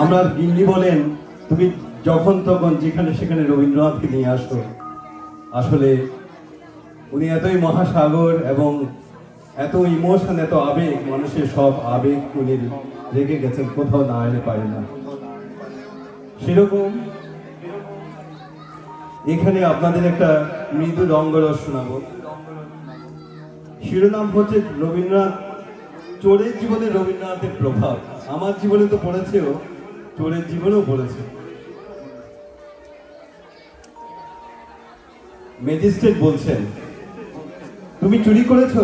আমরা গিন্নি বলেন, তুমি যখন তখন যেখানে সেখানে রবীন্দ্রনাথকে নিয়ে আসো। আসলে উনি এতই মহাসাগর এবং এত ইমোশন, এত আবেগ, মানুষের সব আবেগ উনি রেখে গেছেন, কোথাও না এলে পারে না। সেরকম এখানে আপনাদের একটা মৃদু রঙ্গরস শোনাবো। শিরোনাম হচ্ছে রবীন্দ্রনাথ, চোরের জীবনে রবীন্দ্রনাথের প্রভাব। আমার জীবনে তো পড়েছেও চোরের জীবনেও পড়েছে ম্যাজিস্ট্রেট বলছেন, তুমি চুরি করেছ?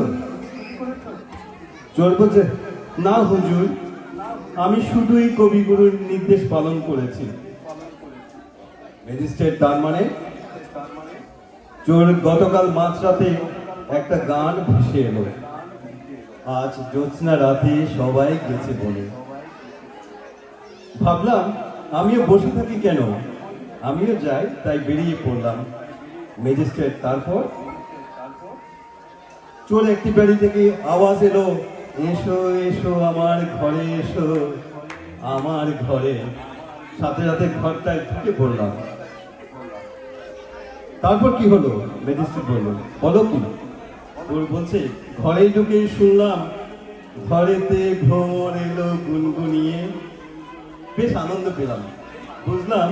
চোর বলছে, না হুজুর, আমি শুধুই কবিগুরুর নির্দেশ পালন করেছি। ম্যাজিস্ট্রেট তার মানে চোর গতকাল মাঝরাতে একটা গান ভেসে এলো। আজ জ্যোৎস্না রাতে সবাই গেছে বলে ভাবলাম, আমিও বসে থাকি কেন? আমিও যাই, তাই বেরিয়ে পড়লাম। ম্যাজিস্ট্রেট, তারপর? চোর একটি বাড়ি থেকে আওয়াজ এলো, এসো এসো, আমার ঘরে এসো, আমার ঘরে। সাথে সাথে ঘরটায় ঢুকে পড়লাম। তারপর কি হলো? ম্যাজিস্ট্রেট বলল, বলো কি? ওর বলছে ঘরে ঢুকে শুনলাম, ঘরেতে ভোর এলো গুনগুনিয়ে বেশ আনন্দ পেলাম। বুঝলাম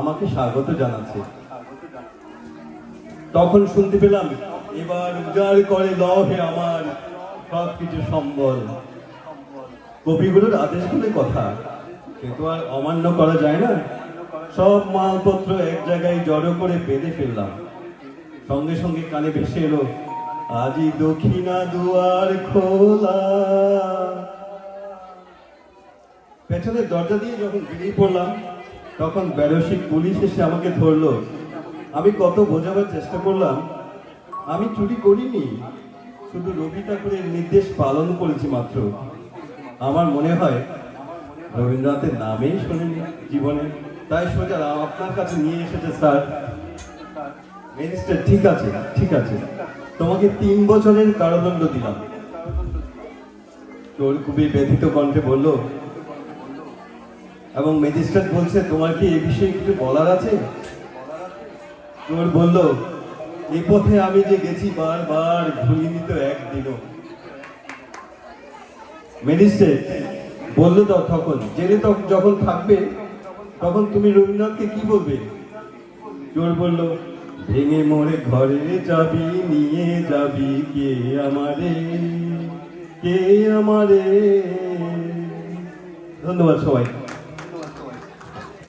আমাকে স্বাগত জানাচ্ছে। তখন শুনতে পেলাম, এবার উজাড় করে লহে আমার সব কিছু সম্বল। কবিগুলোর আদেশ বলে কথা, সে তো আর অমান্য করা যায় না। সব মালপত্র এক জায়গায় জড়ো করে বেঁধে ফেললাম। সঙ্গে সঙ্গে কানে ভেসে এলো, আজি দক্ষিণা দুয়ার খোলা। পেছনের দরজা দিয়ে যখন বেরিয়ে পড়লাম, তখন ব্যারসিক পুলিশ এসে আমাকে ধরলো। আমি কত বোঝাবার চেষ্টা করলাম। আমি চুরি করিনি, শুধু রবি ঠাকুরের নির্দেশ পালন করেছি মাত্র। আমার মনে হয় রবীন্দ্রনাথের নামেই শোনেনি জীবনে। তাই সোজা আপনার কাছে নিয়ে এসেছে, স্যার। মিনিস্টার ঠিক আছে ঠিক আছে। তোমাকে তিন বছরের কারাদণ্ড দিলাম। চোর খুবই ব্যথিত কণ্ঠে বলল এবং ম্যাজিস্ট্রেট বলছে, তোমার কি এই বিষয়ে কিছু বলার আছে? চোর বলল এই পথে আমি যে গেছি বারবার ভুলিনি তো একদিনও। ম্যাজিস্ট্রেট বলল তো তখন, জেনে তখন যখন থাকবে, তখন তুমি রবীন্দ্রনাথকে কি বলবে? চোর বলল, ভেঙে মোড়ে ঘরে যাবি নিয়ে যাবি কে আমারে কে আমারে? ধন্যবাদ সবাই